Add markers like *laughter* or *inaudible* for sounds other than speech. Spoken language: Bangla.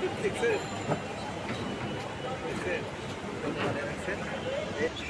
*laughs* কত